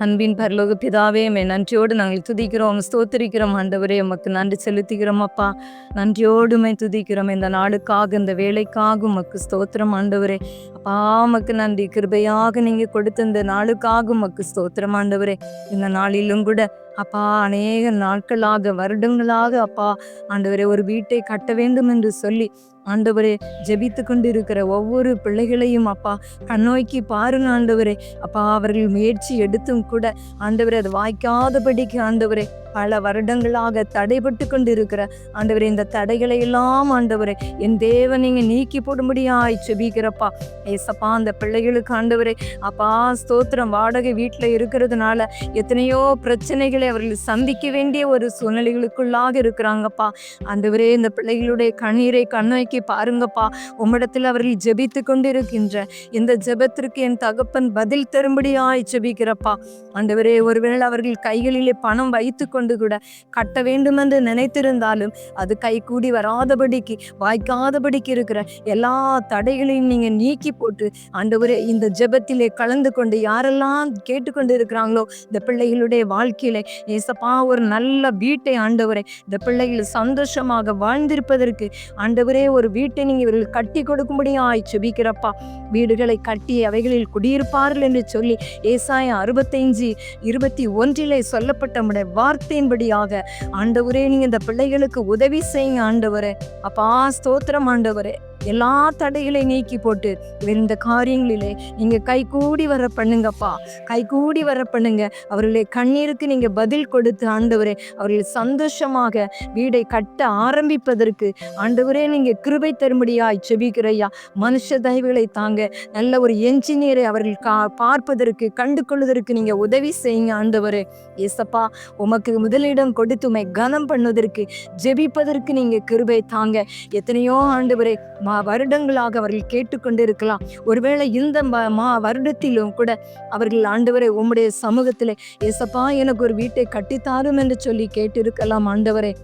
அன்பின் பரலோக பிதாவே மே நன்றியோடு நாங்கள் துதிக்கிறோம். ஸ்தோத்திரிக்கிறோம் ஆண்டவரே உமக்கு நன்றி செலுத்துகிறோம் அப்பா. நன்றியோடுமே துதிக்கிறோம். இந்த நாளுக்காக இந்த வேலைக்காக உமக்கு ஸ்தோத்திரம் ஆண்டவரே. அப்பா உமக்கு நன்றி. கிருபையாக நீங்கள் கொடுத்த இந்த நாளுக்காக உமக்கு ஸ்தோத்திரம் ஆண்டவரே. இந்த நாளிலும் கூட அப்பா அநேக நாட்களாக வருடங்களாக அப்பா ஆண்டவரே ஒரு வீட்டை கட்ட வேண்டும் என்று சொல்லி ஆண்டவரே ஜெபித்து கொண்டிருக்கிற ஒவ்வொரு பிள்ளைகளையும் அப்பா கண்ணோக்கி பாருங்க ஆண்டவரே. அப்பா அவர்கள் முயற்சி எடுத்தும் கூட ஆண்டவரே அது வாய்க்காதபடிக்கு ஆண்டவரே. பல வருடங்களாக தடைபட்டு கொண்டு இருக்கிற ஆண்டவரே இந்த தடைகளை எல்லாம் ஆண்டவரே என் தேவன் நீங்க நீக்கி போடும்படியாய் செபிக்கிறப்பா ஏசப்பா அந்த பிள்ளைகளுக்கு ஆண்டவரே அப்பா ஸ்தோத்திரம். வாடகை வீட்டில் இருக்கிறதுனால எத்தனையோ பிரச்சனைகளை அவர்கள் சந்திக்க வேண்டிய ஒரு சூழ்நிலைகளுக்குள்ளாக இருக்கிறாங்கப்பா. ஆண்டவரே இந்த பிள்ளைகளுடைய கண்ணீரை கண்ணோக்கி பாருங்கப்பா. உம்மிடத்தில் அவர்கள் ஜெபித்து கொண்டிருக்கின்ற இந்த ஜெபத்திற்கு என் தகப்பன் பதில் தரும்படியாய் ஜெபிக்கிறப்பா. ஆண்டவரே ஒருவேளை அவர்கள் கைகளிலே பணம் வைத்து கொண்டு கூட கட்ட வேண்டும் என்று நினைத்திருந்தாலும் அது கைகூடி வராதபடிக்கு வாய்க்காதபடிக்கு இருக்கிற எல்லா தடைகளையும் நீங்க நீக்கி போட்டு ஆண்டவரே இந்த ஜெபத்திலே கலந்து கொண்டு யாரெல்லாம் கேட்டுக்கொண்டு இருக்கிறாங்களோ இந்த பிள்ளைகளுடைய வாழ்க்கையில ஏசப்பா ஒரு நல்ல வீட்டை ஆண்டவரே இந்த பிள்ளைகள் சந்தோஷமாக வாழ்ந்திருப்பதற்கு ஆண்டவரே ஒரு வீட்டை நீங்க இவர்கள் கட்டி கொடுக்கும்படியாய் செபிக்கிறப்பா வீடுகளை கட்டி அவைகளில் குடியிருப்பார்கள் என்று சொல்லி ஏசாயம் அறுபத்தைஞ்சு இருபத்தி ஒன்றிலே சொல்லப்பட்ட வார்த்தை வார்த்தையின்படியாக ஆண்டவரே நீ இந்த பிள்ளைகளுக்கு உதவி செய்யுங்க ஆண்டவரே. அப்பா ஸ்தோத்திரம் ஆண்டவரே. எல்லா தடைகளை நீக்கி போட்டு இந்த காரியங்களிலே நீங்கள் கை கூடி வர பண்ணுங்கப்பா. கைகூடி வர பண்ணுங்க. அவர்களுடைய கண்ணீருக்கு நீங்கள் பதில் கொடுத்து ஆண்டவரே அவர்கள் சந்தோஷமாக வீடை கட்ட ஆரம்பிப்பதற்கு ஆண்டவரே நீங்கள் கிருபை தரும்படியாய் செபிக்கிறையா மனுஷ தயவுகளை தாங்க நல்ல ஒரு என்ஜினியரை அவர்கள் கா பார்ப்பதற்கு கண்டு கொள்வதற்கு நீங்கள் உதவி செய்யுங்க ஆண்டவரே. ஏசப்பா உமக்கு முதலிடம் கொடுத்து உமை கனம் பண்ணுவதற்கு ஜெபிப்பதற்கு நீங்கள் கிருபை தாங்க. எத்தனையோ ஆண்டவரே வருடங்களாக அவர்கள் கேட்டுக்கொண்டிருக்கலாம். ஒருவேளை இந்த ம- மா வருடத்திலும் கூட அவர்கள் ஆண்டவரை உம்முடைய சமூகத்திலே ஏசப்பா எனக்கு ஒரு வீட்டை கட்டித்தாரும் என்று சொல்லி கேட்டிருக்கலாம் ஆண்டவரே.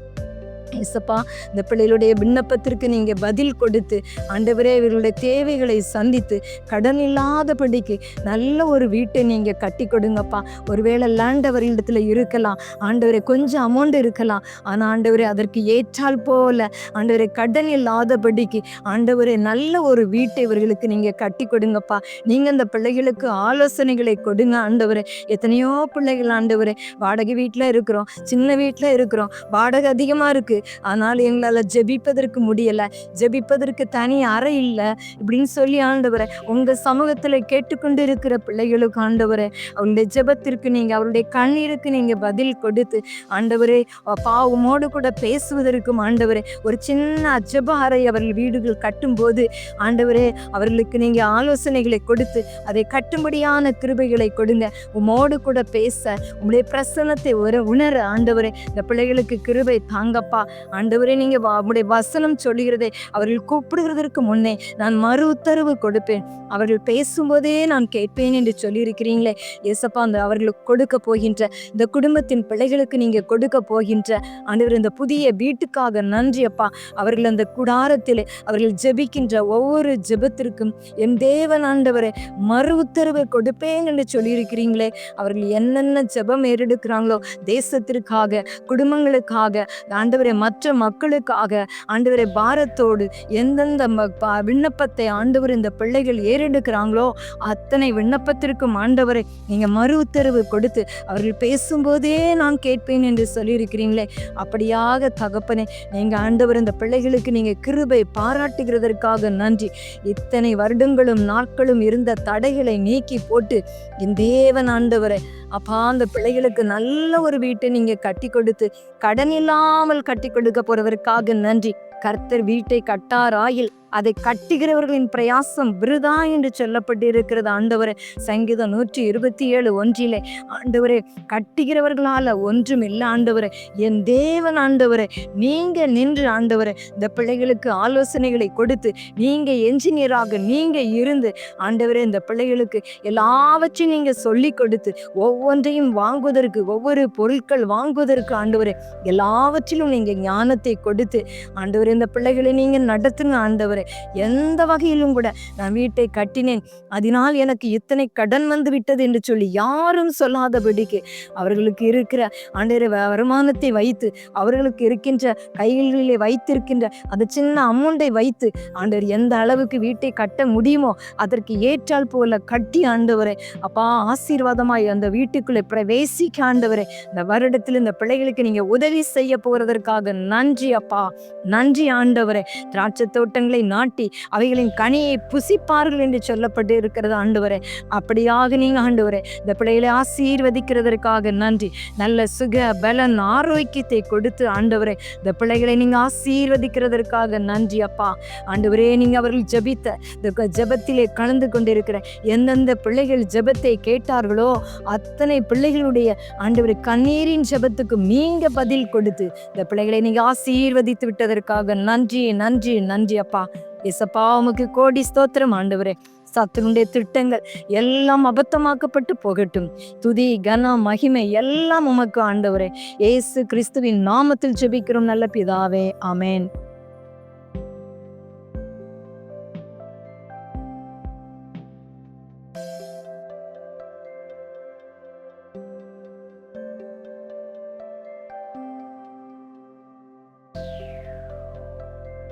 இசப்பா இந்த பிள்ளைகளுடைய விண்ணப்பத்திற்கு நீங்கள் பதில் கொடுத்து ஆண்டவரே இவர்களுடைய தேவைகளை சந்தித்து கடன் இல்லாதபடிக்கு நல்ல ஒரு வீட்டை நீங்கள் கட்டி கொடுங்கப்பா. ஒருவேளை லேண்ட் அவர்களிடத்தில் இருக்கலாம் ஆண்டவரே கொஞ்சம் அமௌண்ட் இருக்கலாம் ஆனால் ஆண்டவரே அதற்கு ஏற்றால் போல ஆண்டவரே கடன் இல்லாதபடிக்கு ஆண்டவரே நல்ல ஒரு வீட்டை இவர்களுக்கு நீங்கள் கட்டி கொடுங்கப்பா. நீங்கள் அந்த பிள்ளைகளுக்கு ஆலோசனைகளை கொடுங்க ஆண்டவரே. எத்தனையோ பிள்ளைகள் ஆண்டவரே வாடகை வீட்டில் இருக்கிறோம் சின்ன வீட்டில் இருக்கிறோம் வாடகை அதிகமாக இருக்குது ஆனால் எங்களால் ஜெபிப்பதற்கு முடியலை. ஜெபிப்பதற்கு தனி அறை இல்லை. இப்படின்னு சொல்லி ஆண்டவரை உங்கள் சமூகத்தில் கேட்டுக்கொண்டு இருக்கிற பிள்ளைகளுக்கு ஆண்டவரை அவருடைய ஜெபத்திற்கு நீங்கள் அவருடைய கண்ணீருக்கு நீங்கள் பதில் கொடுத்து ஆண்டவரே பாவமோடு கூட பேசுவதற்கும் ஆண்டவரே ஒரு சின்ன அஜப அறை அவர்கள் வீடுகள் கட்டும்போது ஆண்டவரே அவர்களுக்கு நீங்கள் ஆலோசனைகளை கொடுத்து அதை கட்டும்படியான கிருபைகளை கொடுங்க. உமோடு கூட பேச உங்களுடைய பிரசன்னத்தை ஒரு உணர ஆண்டவரே இந்த பிள்ளைகளுக்கு கிருபை தாங்கப்பா. ஆண்டவரே நீங்கள் வா- வசனம் சொல்லுகிறதை அவர்கள் கூப்பிடுகிறதற்கு முன்னே நான் மறு உத்தரவு கொடுப்பேன். அவர்கள் பேசும்போதே நான் கேட்பேன் என்று சொல்லியிருக்கிறீங்களே ஏசப்பா அந்த அவர்களுக்கு கொடுக்க போகின்ற இந்த குடும்பத்தின் பிள்ளைகளுக்கு நீங்கள் கொடுக்க போகின்ற ஆண்டவர் இந்த புதிய வீட்டுக்காக நன்றி அப்பா. அவர்கள் அந்த குடாரத்தில் அவர்கள் ஜெபிக்கின்ற ஒவ்வொரு ஜெபத்திற்கும் என் தேவன் ஆண்டவரை மறு உத்தரவை கொடுப்பேன் என்று சொல்லியிருக்கிறீங்களே அவர்கள் என்னென்ன ஜெபம் ஏறெடுக்கிறாங்களோ தேசத்திற்காக குடும்பங்களுக்காக ஆண்டவரை மற்ற மக்களுக்காக ஆண்டவரை பாரத்தோடு எந்தெந்த ம- விண்ணப்பத்தை ஆண்டவர் இந்த பிள்ளைகள் ஏறெடுக்கிறாங்களோ அத்தனை விண்ணப்பத்திற்கும் ஆண்டவரை நீங்கள் மறு உத்தரவு கொடுத்து அவர்கள் பேசும்போதே நான் கேட்பேன் என்று சொல்லியிருக்கிறீங்களே. அப்படியாக தகப்பனே நீங்கள் ஆண்டவர் இந்த பிள்ளைகளுக்கு நீங்கள் கிருபை பாராட்டுகிறதற்காக நன்றி. இத்தனை வருடங்களும் நாட்களும் இருந்த தடைகளை நீக்கி போட்டு என் தேவன் ஆண்டவரை அப்பா அந்த பிள்ளைகளுக்கு நல்ல ஒரு வீட்டை நீங்க கட்டி கொடுத்து கடன் இல்லாமல் கட்டி கொடுக்க போறவருக்காக நன்றி. கர்த்தர் வீட்டை கட்டாராயில். அதை கட்டுகிறவர்களின் பிரயாசம் விருதா என்று சொல்லப்பட்டிருக்கிறது. ஆண்டவரே சங்கீதம் நூற்றி இருபத்தி ஏழு ஒன்றிலே ஆண்டவரே கட்டுகிறவர்களால ஒன்றும் இல்லை ஆண்டவரே. என் தேவன் ஆண்டவரே. நீங்க நின்று ஆண்டவரே இந்த பிள்ளைகளுக்கு ஆலோசனைகளை கொடுத்து நீங்க என்ஜினியராக நீங்க இருந்து ஆண்டவரே இந்த பிள்ளைகளுக்கு எல்லாவற்றையும் நீங்க சொல்லி கொடுத்து ஒவ்வொன்றையும் வாங்குவதற்கு ஒவ்வொரு பொருட்கள் வாங்குவதற்கு ஆண்டவரே எல்லாவற்றிலும் நீங்க ஞானத்தை கொடுத்து ஆண்டவரே இந்த பிள்ளைகளை நீங்க நடத்துங்க ஆண்டவரே. ஆண்டவரே எந்த வகையிலும் கூட நான் வீட்டை கட்டினேன். அதனால் எனக்கு இத்தனை கடன் வந்து விட்டது என்று சொல்லி யாரும் சொல்லாதபடிக்கு அவர்களுக்கு இருக்கிற ஆண்டவரே வருமானத்தை வைத்து அவர்களுக்கு இருக்கின்ற கைகளிலே வைத்திருக்கின்ற அந்த சின்ன அமௌண்டை வைத்து ஆண்டவர் எந்த அளவுக்கு வீட்டை கட்ட முடியுமோ அதற்கு ஏற்றால் போல கட்டி ஆண்டவரே அப்பா ஆசீர்வாதமாய் அந்த வீட்டுக்குள்ளே பிரவேசிக்க ஆண்டவரே இந்த வருடத்தில் இந்த பிள்ளைகளுக்கு நீங்க உதவி செய்ய போறதற்காக நன்றி அப்பா நன்றி ஆண்டவரே. திராட்சை தோட்டங்களை நாட்டி அவைகளின் கனியை புசிப்பார்கள் என்று சொல்லப்பட்டு இருக்கிறது ஆண்டவரே. அப்படியாக நீங்கள் ஆண்டவரே இந்த பிள்ளைகளை ஆசீர்வதிக்கிறதற்காக நன்றி. நல்ல சுக பலன் ஆரோக்கியத்தை கொடுத்து ஆண்டவரே இந்த பிள்ளைகளை நீங்கள் ஆசீர்வதிக்கிறதற்காக நன்றி அப்பா. ஆண்டவரே நீங்கள் அவர்கள் ஜெபித்த இந்த க- ஜெபத்திலே கலந்து கொண்டிருக்கிற எந்தெந்த பிள்ளைகள் ஜெபத்தை கேட்டார்களோ அத்தனை பிள்ளைகளுடைய ஆண்டவர் கண்ணீரின் ஜெபத்துக்கு நீங்க பதில் கொடுத்து இந்த பிள்ளைகளை நீங்கள் ஆசீர்வதித்து விட்டதற்காக நன்றி நன்றி நன்றி அப்பா. இசப்பா உமக்கு கோடி ஸ்தோத்திரம் ஆண்டவரே. சத்துருடைய திட்டங்கள் எல்லாம் அபத்தமாக்கப்பட்டு போகட்டும். துதி கனம் மகிமை எல்லாம் உமக்கு ஆண்டவரே. இயேசு கிறிஸ்துவின் நாமத்தில் ஜெபிக்கிறோம் நல்ல பிதாவே. அமேன்